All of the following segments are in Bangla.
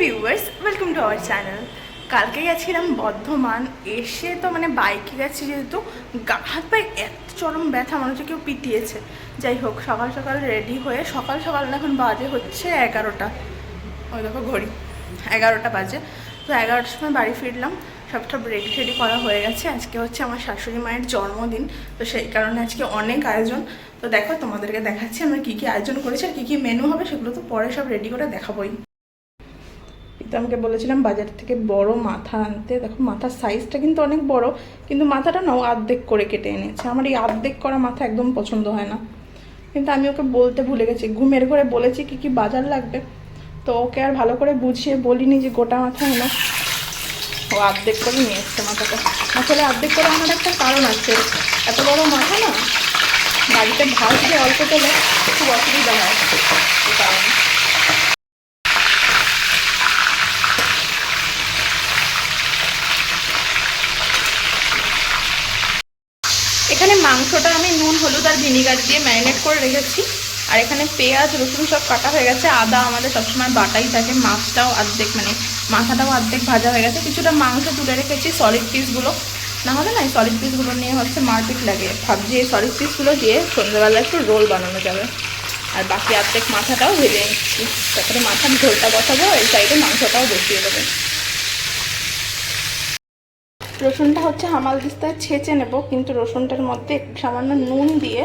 Viewers welcome to our channel কালকে গেছিলাম বর্ধমান, এসে তো মানে বাইকে গেছি যেহেতু, গা, হাত পায়ে এত চরম ব্যথা মনে হচ্ছে কেউ পিটিয়েছে। যাই হোক, সকাল সকাল রেডি হয়ে, সকাল সকাল এখন বাজে হচ্ছে এগারোটা। ওই দেখো ঘড়ি, এগারোটা বাজে। তো এগারোটার সময় বাড়ি ফিরলাম, সব সব রেডি টেডি করা হয়ে গেছে। আজকে হচ্ছে আমার শাশুড়ি মায়ের জন্মদিন, তো সেই কারণে আজকে অনেক আয়োজন। তো দেখো, তোমাদেরকে দেখাচ্ছি আমরা কী কী আয়োজন করেছি আর কী কী মেনু হবে, সেগুলো তো পরে সব রেডি করে দেখাবোই। তো আমাকে বলেছিলাম বাজার থেকে বড় মাথা আনতে। দেখো, মাথার সাইজটা কিন্তু অনেক বড়, কিন্তু মাথাটা না ও আর্ধেক করে কেটে এনেছে। আমার এই আর্ধেক করা মাথা একদম পছন্দ হয় না। কিন্তু আমি ওকে বলতে ভুলে গেছি। ঘুমের ঘরে বলেছি কি কি বাজার লাগবে? তো ওকে আর ভালো করে বুঝিয়ে বলিনি যে গোটা মাথা এনো ও আর্ধেক করে নিয়ে এসছে মাথাটা। আসলে আর্ধেক করে আমার একটা কারণ আছে। এত বড় মাথা না, বাড়িতে ভাত দিয়ে অল্প তেলে খুব অসুবিধা হয়। কারণে এখানে মাংসটা আমি নুন, হলুদ আর ভিনিগার দিয়ে ম্যারিনেট করে রেখেছি। আর এখানে পেঁয়াজ, রসুন সব কাটা হয়ে গেছে। আদা আমাদের সবসময় বাটাই থাকে। মাছটাও অর্ধেক মানে মাথাটাও অর্ধেক ভাজা হয়ে গেছে। কিছুটা মাংস তুলে রেখেছি সলিড পিসগুলো না হলে না, এই সলিড পিসগুলো নিয়ে হচ্ছে মারপিট লাগে। ভাবছি এই সলিড পিসগুলো দিয়ে সন্ধ্যেবেলা একটু রোল বানানো যাবে। আর বাকি অর্ধেক মাথাটাও ভেজে নিচ্ছি। তারপরে মাথার ঝোলটা বসাবো, এই সাইডে মাংসটাও বসিয়ে দেবো। রসুনটা হচ্ছে হামাল দিস্তায় ছেঁচে নেব, কিন্তু রসুনটার মধ্যে একটু সামান্য নুন দিয়ে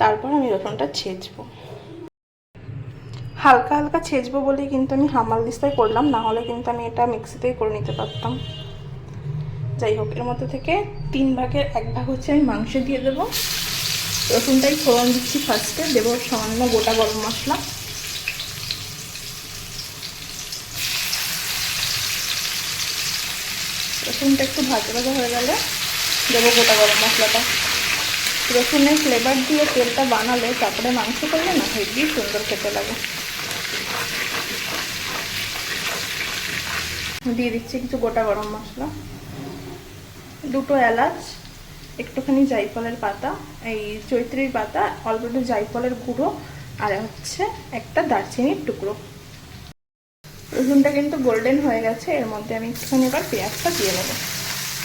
তারপর আমি রসুনটা ছেঁচবো। হালকা হালকা ছেঁচবো বলেই কিন্তু আমি হামাল দিস্তায় করলাম, না হলে কিন্তু আমি এটা মিক্সিতেই করে নিতে পারতাম। যাই হোক, এর মধ্যে থেকে তিন ভাগের এক ভাগ হচ্ছে আমি মাংস দিয়ে দেবো। রসুনটাই ফোড়ন দিচ্ছি ফার্স্টে দেবো সামান্য গোটা গরম মশলা। রসুনটা একটু ভাজা ভাজা হয়ে গেলে দেবো গোটা গরম মশলাটা। রসুনের ফ্লেভার দিয়ে তেলটা বানালে তারপরে মাংস করলে না হেভি সুন্দর খেতে লাগে। দিয়ে দিচ্ছি কিছু গোটা গরম মশলা। দুটো এলাচ, একটুখানি জাইফলের পাতা, এই চৈত্রীর পাতা, অল্প একটু জাইফলের গুঁড়ো, আর হচ্ছে একটা দারচিনির টুকরো। রসুনটা কিন্তু গোল্ডেন হয়ে গেছে, এর মধ্যে আমি একটুখানি এবার পেঁয়াজটা দিয়ে নেব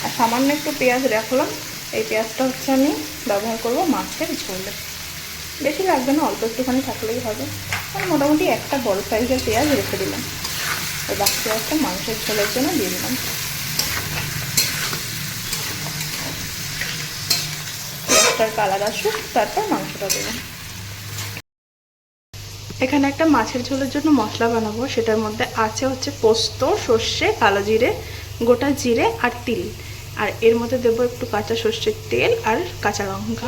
আর সামান্য একটু পেঁয়াজ রাখলাম, এই পেঁয়াজটা হচ্ছে আমি ব্যবহার করব মাছের ঝোলে। বেশি লাগবে না, অল্প একটুখানি থাকলেই হবে। আর মোটামুটি একটা বড় সাইজের পেঁয়াজ রেখে দিলাম। আর বাকি পেঁয়াজটা মাংসের ঝোলের জন্য দিয়ে দিলাম। পেঁয়াজটার কালার আসুক, তারপর মাংসটা দেবো। এখানে একটা মাছের ঝোলের জন্য মশলা বানাবো। সেটার মধ্যে আছে হচ্ছে পোস্ত, সর্ষে কালো জিরে গোটা জিরে আর তিল। আর এর মধ্যে দেবো একটু কাঁচা সর্ষের তেল আর কাঁচা লঙ্কা।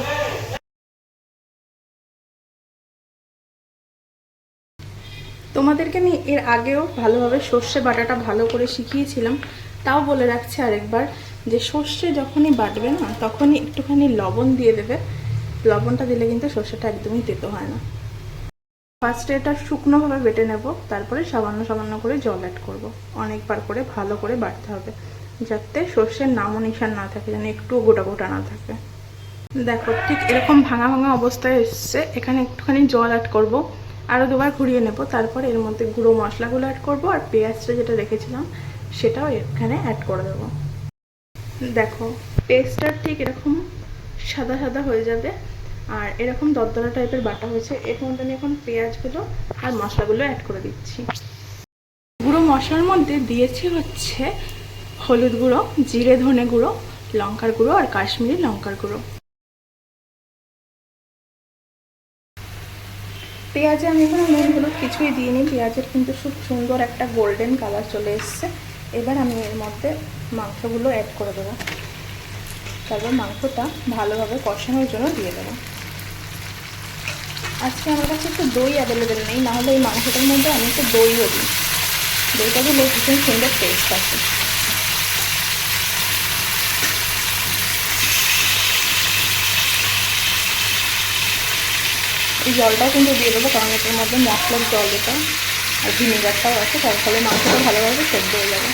তোমাদেরকে আমি এর আগেও ভালোভাবে সর্ষে বাটাটা ভালো করে শিখিয়েছিলাম, তাও বলে রাখছি আরেকবার যে সর্ষে যখনই বাটবে না, তখনই একটুখানি লবণ দিয়ে দেবে। লবণটা দিলে কিন্তু সর্ষেটা একদমই তেতো হয় না। ফার্স্টে এটা শুকনোভাবে বেটে নেব, তারপরে সামান্য সামান্য করে জল অ্যাড করব। অনেকবার করে ভালো করে বাটতে হবে, যাতে সর্ষের নামও নিশান না থাকে, যেন একটু গোটা গোটা না থাকে। দেখো, ঠিক এরকম ভাঙা ভাঙা অবস্থায় এসছে, এখানে একটুখানি জল অ্যাড করব আরও দুবার ঘুরিয়ে নেব, তারপর এর মধ্যে গুঁড়ো মশলাগুলো অ্যাড করব, আর পেঁয়াজটা যেটা রেখেছিলাম, সেটাও এখানে অ্যাড করে দেবো। দেখো পেস্টটা ঠিক এরকম সাদা সাদা হয়ে যাবে আর এরকম দরদরা টাইপের বাটা হয়েছে, এর মধ্যে আমি এখন পেঁয়াজগুলো আর মশলাগুলো অ্যাড করে দিচ্ছি। গুঁড়ো মশলার মধ্যে দিয়েছি হচ্ছে হলুদ গুঁড়ো, জিরে ধনে গুঁড়ো, লঙ্কার গুঁড়ো আর কাশ্মীরি লঙ্কার গুঁড়ো। পেঁয়াজে আমি এখন নুন, হলুদ কিছুই দিইনি, পেঁয়াজের কিন্তু খুব সুন্দর একটা গোল্ডেন কালার চলে এসছে। এবার আমি এর মধ্যে মাংসগুলো অ্যাড করে দেবো। তারপর মাংসটা ভালোভাবে কষানোর জন্য দিয়ে দেবো। আমার কাছে একটু দই অ্যাভেলেবেল নেই, নাহলে এই মাংসটার মধ্যে আমি একটু দিই দইটা দিলে ভীষণ সুন্দর টেস্ট আছে এই জলটাও কিন্তু দিয়ে দেবো, কারণ এটার মধ্যে মশলার জল এটা আর ভিনেগারটাও আছে, তার ফলে মাংসটা ভালোভাবে সেদ্ধ হয়ে যাবে।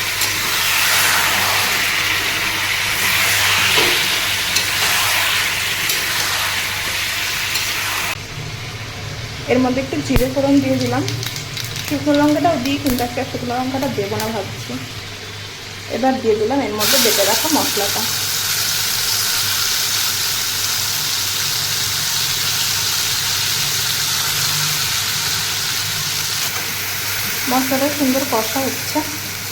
এর মধ্যে একটু জিরে ফোড়ন দিয়ে দিলাম। শুকনো লঙ্কাটাও দিই, কিন্তু একটা শুকনো লঙ্কাটা দেবো না ভাবছি। এবার দিয়ে দিলাম এর মধ্যে বেটে রাখা মশলাটা। মশলাটা সুন্দর কষা হচ্ছে।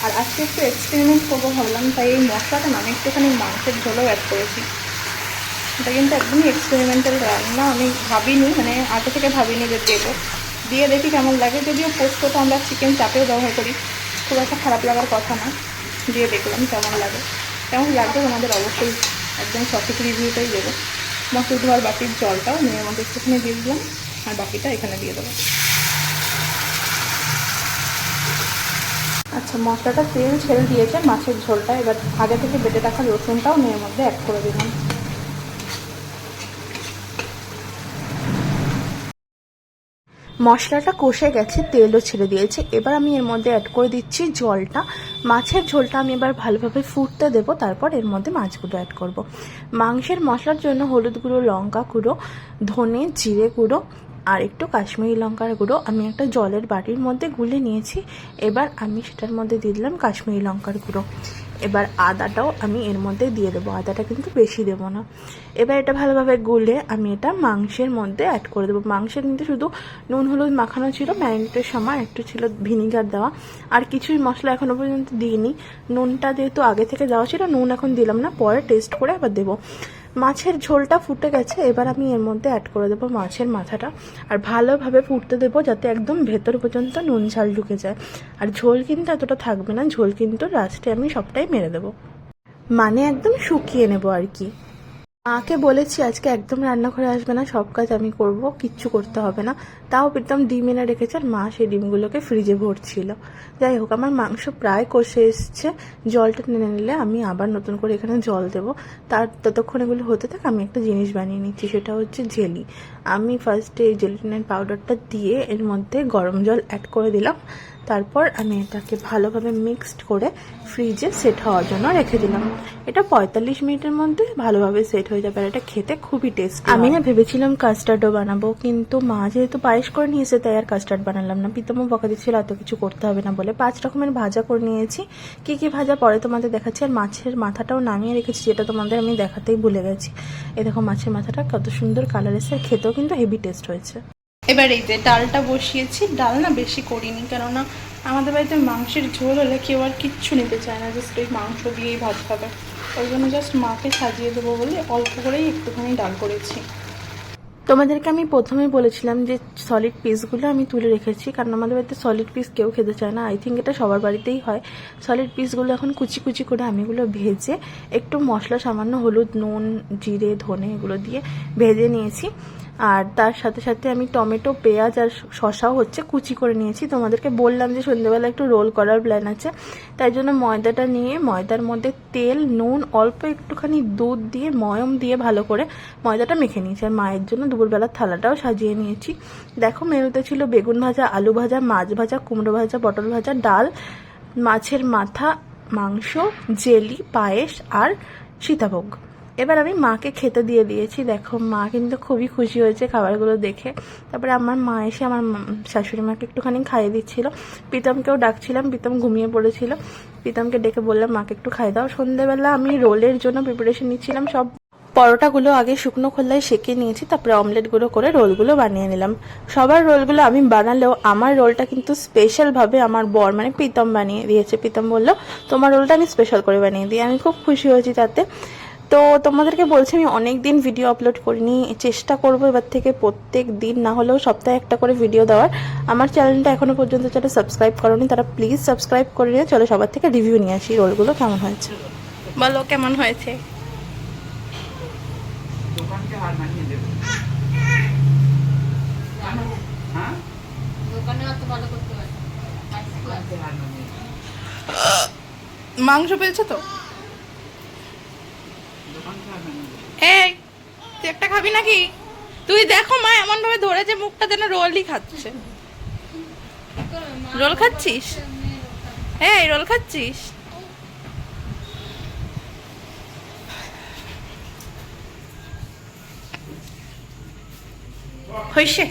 আর আজকে একটু এক্সপেরিমেন্ট করব ভাবলাম, তাই এই মশলাটা না আমি একটুখানি মাংসের ঝোলও অ্যাড করেছি। এটা কিন্তু একদমই এক্সপেরিমেন্টাল রান্না আমি ভাবিনি মানে আগে থেকে ভাবিনি যে দেবো। দিয়ে দেখি কেমন লাগে, যদিও পোস্তটা আমরা চিকেন চাপেও ব্যবহার করি, খুব একটা খারাপ লাগার কথা না। দিয়ে দেখলাম কেমন লাগে। কেমন লাগবে তোমাদের অবশ্যই একদম সঠিক রিভিউটাই দেবো। মসুর ধোয়ার বাটির জলটাও নিয়ে মধ্যে একটুখানি দিয়ে দিলাম, আর বাকিটা এখানে দিয়ে দেবো। আচ্ছা মশলাটা তেল ছেড়ে দিয়েছে, মাছের ঝোলটা, এবার আগে থেকে বেটে রাখা রসুনটাও মেয়ের মধ্যে অ্যাড করে দিলাম। মশলাটা কষে গেছে, তেলও ছেড়ে দিয়েছে। এবার আমি এর মধ্যে অ্যাড করে দিচ্ছি জলটা। মাছের ঝোলটা আমি এবার ভালোভাবে ফুটতে দেবো, তারপর এর মধ্যে মাছগুলো অ্যাড করব। মাংসের মশলার জন্য হলুদ গুঁড়ো, লঙ্কা গুঁড়ো, ধনে জিরে গুঁড়ো, আর একটু কাশ্মীরি লঙ্কার গুঁড়ো। আমি একটা জলের বাটির মধ্যে গুলে নিয়েছি। এবার আমি সেটার মধ্যে দিয়ে দিলাম কাশ্মীরি লঙ্কার গুঁড়ো। এবার আদাটাও আমি এর মধ্যে দিয়ে দেবো। আদাটা কিন্তু বেশি দেব না। এবার এটা ভালোভাবে গুলে আমি এটা মাংসের মধ্যে অ্যাড করে দেবো। মাংসে কিন্তু শুধু নুন, হলুদ মাখানো ছিল, ম্যারিনেটের সময় একটু ছিল ভিনিগার দেওয়া। আর কিছুই মশলা এখনও পর্যন্ত দিইনি। নুনটা যেহেতু আগে থেকে দেওয়া ছিল, নুন এখন দিলাম না, পরে টেস্ট করে আবার দেবো। মাছের ঝোলটা ফুটে গেছে, এবার আমি এর মধ্যে অ্যাড করে দেবো মাছের মাথাটা আর ভালোভাবে ফুটতে দেবো যাতে একদম ভেতর পর্যন্ত নুন ঝাল ঢুকে যায়। আর ঝোল কিন্তু এতটা থাকবে না, ঝোল কিন্তু লাস্টে আমি সবটাই মেরে দেবো। মানে একদম শুকিয়ে নেব আর কি। মাকে বলেছি, আজকে একদম রান্নাঘরে আসবে না, সব কাজ আমি করব, কিচ্ছু করতে হবে না। তাও প্রীতম ডিম এনে রেখেছে আর মা সেই ডিমগুলোকে ফ্রিজে ভরছিল। যাই হোক আমার মাংস প্রায় কষে এসছে। জলটা টেনে নিলে আমি আবার নতুন করে এখানে জল দেবো। তার ততক্ষণ এগুলো হতে থাক আমি একটা জিনিস বানিয়ে নিচ্ছি সেটা হচ্ছে জেলি। আমি ফার্স্টে এই জেলিটিনের পাউডারটা দিয়ে এর মধ্যে গরম জল অ্যাড করে দিলাম। তারপর আমি এটাকে ভালোভাবে মিক্সড করে ফ্রিজে সেট হওয়ার জন্য রেখে দিলাম। এটা পঁয়তাল্লিশ মিনিটের মধ্যে ভালোভাবে সেট হয়ে যাবে আর এটা খেতে খুবই টেস্ট আমি না ভেবেছিলাম কাস্টার্ডও বানাবো কিন্তু মা যেহেতু পায়েস করে নিয়েছে তাই আর কাস্টার্ড বানালাম না। প্রীতমও বকা দিচ্ছিল এত কিছু করতে হবে না বলে। পাঁচ রকমের ভাজা করে নিয়েছি। কি কি ভাজা পরে তোমাদের দেখাচ্ছি। আর মাছের মাথাটাও নামিয়ে রেখেছি, যেটা তোমাদের আমি দেখাতেই ভুলে গেছি। এ দেখো মাছের মাথাটা, কত সুন্দর কালার এসে খেতেও কিন্তু হেভি টেস্ট হয়েছে। এবার এই যে ডালটা বসিয়েছি। ডাল না বেশি করিনি, কেননা আমাদের বাড়িতে মাংসের ঝোল হলে কেউ আর কিচ্ছু নিতে চায় না। জাস্ট ওই মাংস দিয়েই ভাত খাবে। ওই জন্য জাস্ট মাকে সাজিয়ে দেবো বলে অল্প করেই একটুখানি ডাল করেছি। তোমাদেরকে আমি প্রথমে বলেছিলাম যে সলিড পিসগুলো আমি তুলে রেখেছি, কারণ আমাদের বাড়িতে সলিড পিস কেউ খেতে চায় না। আই থিঙ্ক এটা সবার বাড়িতেই হয়। সলিড পিসগুলো এখন কুচি কুচি করে আমি এগুলো ভেজে একটু মশলা সামান্য হলুদ, নুন, জিরে, ধনে এগুলো দিয়ে ভেজে নিয়েছি। আর তার সাথে সাথে আমি টমেটো, পেঁয়াজ আর শশাও হচ্ছে কুচি করে নিয়েছি। তোমাদেরকে বললাম যে সন্ধ্যেবেলা একটু রোল করার প্ল্যান আছে। তাই জন্য ময়দাটা নিয়ে, ময়দার মধ্যে তেল, নুন, অল্প একটুখানি দুধ দিয়ে, ময়ম দিয়ে ভালো করে ময়দাটা মেখে নিয়েছি। আর মায়ের জন্য দুপুরবেলার থালাটাও সাজিয়ে নিয়েছি। দেখো মেনুতে ছিল বেগুন ভাজা, আলু ভাজা, মাছ ভাজা, কুমড়ো ভাজা, পটল ভাজা, ডাল, মাছের মাথা, মাংস, জেলি, পায়েস আর সীতাভোগ। এবার আমি মাকে খেতে দিয়ে দিয়েছি। দেখো, মা কিন্তু খুবই খুশি হয়েছে খাবারগুলো দেখে। তারপরে আমার মা এসে আমার শাশুড়ি মাকে একটুখানি খাইয়ে দিচ্ছিল। প্রীতমকেও ডাকছিলাম, প্রীতম ঘুমিয়ে পড়েছিল। প্রীতমকে ডেকে বললাম, মাকে একটু খাই দাও। সন্ধেবেলা আমি রোলের জন্য প্রিপারেশন নিচ্ছিলাম। সব পরোটাগুলো আগে শুকনো খোলায় সেঁকে নিয়েছি, তারপরে অমলেটগুলো করে রোলগুলো বানিয়ে নিলাম। সবার রোলগুলো আমি বানালেও আমার রোলটা কিন্তু স্পেশালভাবে আমার বর মানে প্রীতম বানিয়ে দিয়েছে। প্রীতম বলল, তোমার রোলটা আমি স্পেশাল করে বানিয়ে দিই। আমি খুব খুশি হয়েছি তাতে। তো তোমাদেরকে বলছি আমি অনেক দিন ভিডিও আপলোড করিনি। চেষ্টা করব এবার থেকে প্রত্যেক দিন না হলেও সপ্তাহে একটা করে ভিডিও দেওয়ার। আমার চ্যানেলটা এখনও পর্যন্ত যারা সাবস্ক্রাইব করনি তারা প্লিজ সাবস্ক্রাইব করে নিয়ে চলো সবার থেকে রিভিউ নিয়ে আসি রোলগুলো কেমন হয়েছে? বলো কেমন হয়েছে? মাংস হার মানিয়ে দেবে হ্যাঁ দোকানে অত ভালো করতে পারে দোকানকে হার মানিয়ে দেবে। মাংস পেয়েছ তো দোকানকে হার মানিয়ে দেবে। এই, তুই একটা খাবি নাকি? তুই দেখো মা এমন ভাবে ধরেছে মুখটা যেন রোলই খাচ্ছে। রোল খাচ্ছিস? এই, রোল খাচ্ছিস? হয়েছে